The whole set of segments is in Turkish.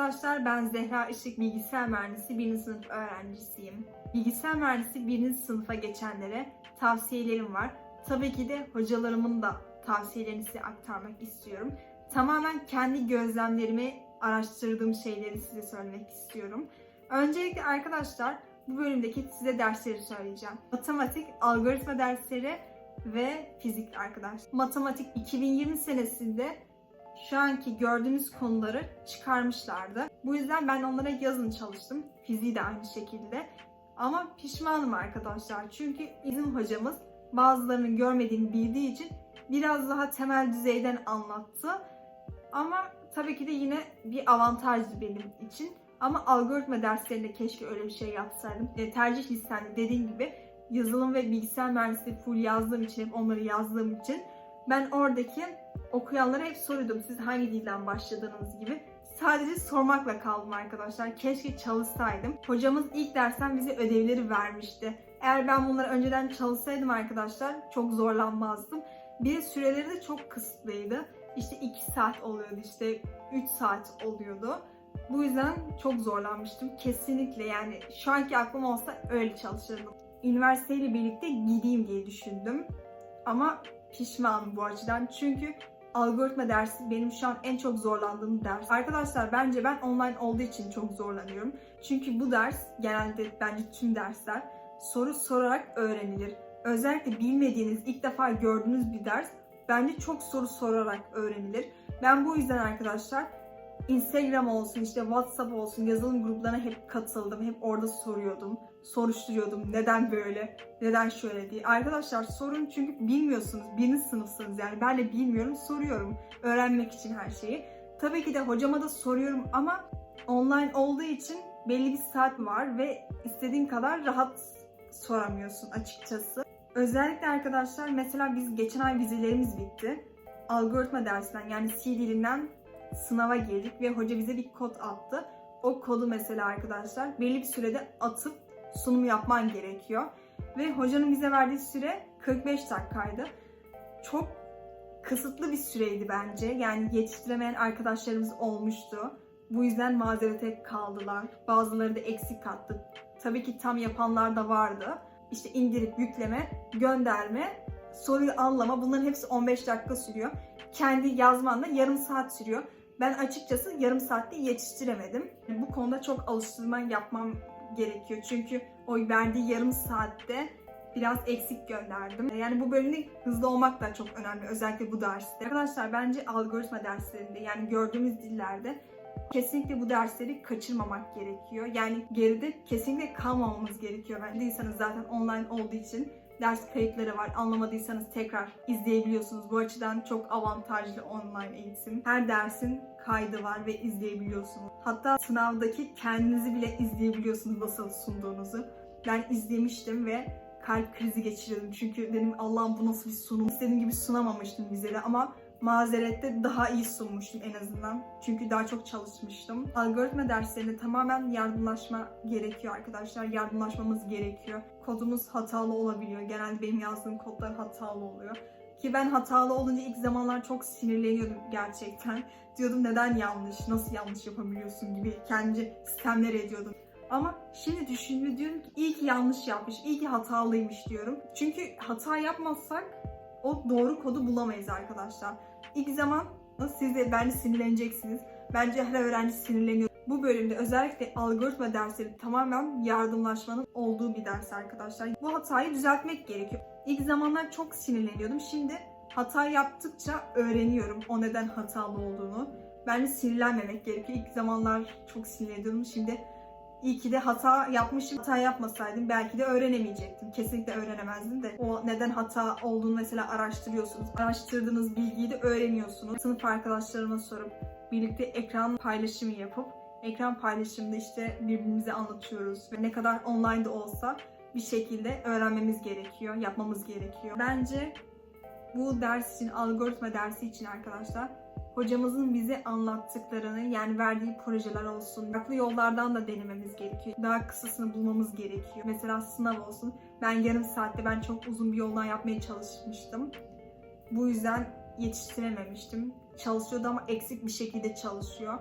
arkadaşlar ben Zehra Işık Bilgisayar Mühendisi 1. sınıf öğrencisiyim. Bilgisayar Mühendisi 1. sınıfa geçenlere tavsiyelerim var. Tabii ki de hocalarımın da tavsiyelerini size aktarmak istiyorum. Tamamen kendi gözlemlerimi, araştırdığım şeyleri size söylemek istiyorum. Öncelikle arkadaşlar bu bölümdeki size dersleri söyleyeceğim. Matematik, algoritma dersleri ve fizik arkadaşlar. Matematik 2020 senesinde şu anki gördüğünüz konuları çıkarmışlardı. Bu yüzden ben onlara yazın çalıştım. Fiziği de aynı şekilde. Ama pişmanım arkadaşlar. Çünkü bizim hocamız bazılarının görmediğini bildiği için biraz daha temel düzeyden anlattı. Ama tabii ki de yine bir avantajdı benim için. Ama algoritma derslerinde keşke öyle bir şey yapsaydım. E, tercih listemde dediğim gibi yazılım ve bilgisayar mühendisliği full yazdığım için, hep onları yazdığım için ben oradaki okuyanlara hep soruyordum siz hangi dilden başladığınız gibi. Sadece sormakla kaldım arkadaşlar. Keşke çalışsaydım. Hocamız ilk dersten bize ödevleri vermişti. Eğer ben bunları önceden çalışsaydım arkadaşlar çok zorlanmazdım. Bir de süreleri de çok kısıtlıydı. İşte 2 saat oluyordu işte 3 saat oluyordu. Bu yüzden çok zorlanmıştım. Kesinlikle yani şu anki aklım olsa öyle çalışırdım. Üniversiteyle birlikte gideyim diye düşündüm. Ama pişmanım bu açıdan. Çünkü algoritma dersi benim şu an en çok zorlandığım ders. Arkadaşlar bence ben online olduğu için çok zorlanıyorum. Çünkü bu ders genelde bence tüm dersler soru sorarak öğrenilir. Özellikle bilmediğiniz, ilk defa gördüğünüz bir ders bence çok soru sorarak öğrenilir. Ben bu yüzden arkadaşlar Instagram olsun, işte WhatsApp olsun yazılım gruplarına hep katıldım. Hep orada soruyordum, soruşturuyordum. Neden böyle, neden şöyle diye. Arkadaşlar sorun çünkü bilmiyorsunuz. Birinci sınıfsınız yani. Ben de bilmiyorum, soruyorum. Öğrenmek için her şeyi. Tabii ki de hocama da soruyorum ama online olduğu için belli bir saat var ve istediğin kadar rahat soramıyorsun açıkçası. Özellikle arkadaşlar mesela biz geçen ay vizelerimiz bitti. Algoritma dersinden yani C dilinden sınava girdik ve hoca bize bir kod attı. O kodu mesela arkadaşlar belli bir sürede atıp sunum yapman gerekiyor. Ve hocanın bize verdiği süre 45 dakikaydı. Çok kısıtlı bir süreydi bence. Yani yetiştiremeyen arkadaşlarımız olmuştu. Bu yüzden mazerete kaldılar. Bazıları da eksik kattık. Tabii ki tam yapanlar da vardı. İşte indirip yükleme, gönderme, soruyu anlama bunların hepsi 15 dakika sürüyor. Kendi yazmanla yarım saat sürüyor. Ben açıkçası yarım saatte yetiştiremedim. Bu konuda çok alıştırma yapmam gerekiyor. Çünkü o verdiği yarım saatte biraz eksik gönderdim. Yani bu bölümde hızlı olmak da çok önemli. Özellikle bu derste. Arkadaşlar bence algoritma derslerinde yani gördüğümüz dillerde kesinlikle bu dersleri kaçırmamak gerekiyor. Yani geride kesinlikle kalmamamız gerekiyor. Ben değilseniz zaten online olduğu için ders kayıtları var. Anlamadıysanız tekrar izleyebiliyorsunuz. Bu açıdan çok avantajlı online eğitim. Her dersin kaydı var ve izleyebiliyorsunuz. Hatta sınavdaki kendinizi bile izleyebiliyorsunuz nasıl sunduğunuzu. Ben izlemiştim ve kalp krizi geçiriyordum. Çünkü dedim Allah'ım bu nasıl bir sunum. İstediğim gibi sunamamıştım vizede ama mazerette daha iyi sunmuştum en azından. Çünkü daha çok çalışmıştım. Algoritma derslerinde tamamen yardımlaşma gerekiyor arkadaşlar. Yardımlaşmamız gerekiyor. Kodumuz hatalı olabiliyor. Genelde benim yazdığım kodlar hatalı oluyor. Ki ben hatalı olunca ilk zamanlar çok sinirleniyordum gerçekten. Diyordum neden yanlış, nasıl yanlış yapabiliyorsun gibi kendi sistemler ediyordum. Ama şimdi ki iyi ki yanlış yapmış, iyi ki hatalıymış diyorum. Çünkü hata yapmazsak o doğru kodu bulamayız arkadaşlar. İlk zaman siz de bence sinirleneceksiniz. Bence her öğrenci sinirleniyor. Bu bölümde özellikle algoritma dersleri tamamen yardımlaşmanın olduğu bir ders arkadaşlar. Bu hatayı düzeltmek gerekiyor. İlk zamanlar çok sinirleniyordum. Şimdi hata yaptıkça öğreniyorum o neden hatalı olduğunu. Bence sinirlenmemek gerekiyor. İlk zamanlar çok sinirleniyordum. Şimdi İyi ki de hata yapmışım. Hata yapmasaydım belki de öğrenemeyecektim. Kesinlikle öğrenemezdim de. O neden hata olduğunu mesela araştırıyorsunuz. Araştırdığınız bilgiyi de öğreniyorsunuz. Sınıf arkadaşlarıma sorup birlikte ekran paylaşımı yapıp ekran paylaşımında işte birbirimize anlatıyoruz ve ne kadar online de olsa bir şekilde öğrenmemiz gerekiyor, yapmamız gerekiyor. Bence bu ders için, algoritma dersi için arkadaşlar hocamızın bize anlattıklarını yani verdiği projeler olsun farklı yollardan da denememiz gerekiyor. Daha kısasını bulmamız gerekiyor. Mesela sınav olsun. Ben yarım saatte ben çok uzun bir yoldan yapmaya çalışmıştım. Bu yüzden yetiştirememiştim. Çalışıyordu ama eksik bir şekilde çalışıyor.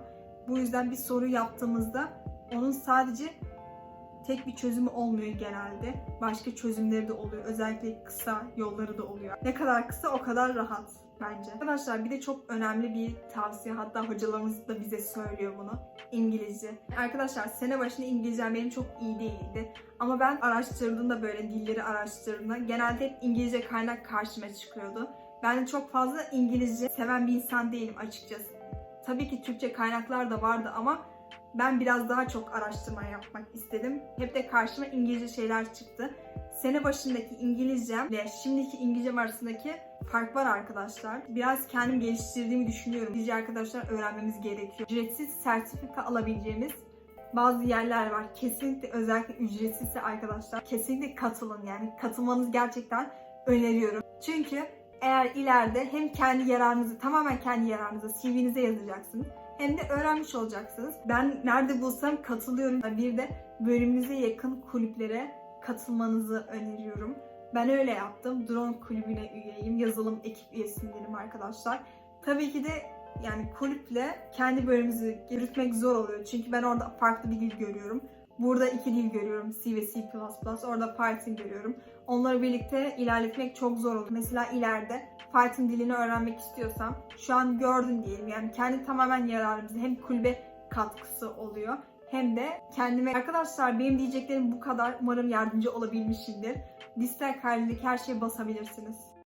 Bu yüzden bir soru yaptığımızda onun sadece tek bir çözümü olmuyor genelde. Başka çözümleri de oluyor. Özellikle kısa yolları da oluyor. Ne kadar kısa o kadar rahat bence. Arkadaşlar bir de çok önemli bir tavsiye hatta hocalarımız da bize söylüyor bunu. İngilizce. Arkadaşlar sene başında İngilizcem benim çok iyi değildi. Ama ben araştırdığımda böyle dilleri araştırdığımda genelde hep İngilizce kaynak karşıma çıkıyordu. Ben çok fazla İngilizce seven bir insan değilim açıkçası. Tabii ki Türkçe kaynaklar da vardı ama ben biraz daha çok araştırma yapmak istedim. Hep de karşıma İngilizce şeyler çıktı. Sene başındaki İngilizcem ve şimdiki İngilizcem arasındaki fark var arkadaşlar. Biraz kendim geliştirdiğimi düşünüyorum. İngilizce arkadaşlar öğrenmemiz gerekiyor. Ücretsiz sertifika alabileceğimiz bazı yerler var. Kesinlikle özellikle ücretsizse arkadaşlar kesinlikle katılın yani. Katılmanızı gerçekten öneriyorum. Çünkü eğer ileride hem kendi yararınızı tamamen kendi yararınızı CV'nize yazacaksınız hem de öğrenmiş olacaksınız. Ben nerede bulsam katılıyorum. Bir de bölümünüze yakın kulüplere katılmanızı öneriyorum. Ben öyle yaptım. Drone kulübüne üyeyim. Yazılım ekip üyesiyim arkadaşlar. Tabii ki de yani kulüple kendi bölümümüzü yürütmek zor oluyor. Çünkü ben orada farklı bir dil görüyorum. Burada iki dil görüyorum. C ve C++. Orada Python görüyorum. Onları birlikte ilerletmek çok zor olur. Mesela ileride Python dilini öğrenmek istiyorsam şu an gördün diyelim. Yani kendi tamamen yararımıza hem kulübe katkısı oluyor hem de kendime. Arkadaşlar benim diyeceklerim bu kadar. Umarım yardımcı olabilmişimdir. Dislike halindeki her şeye basabilirsiniz.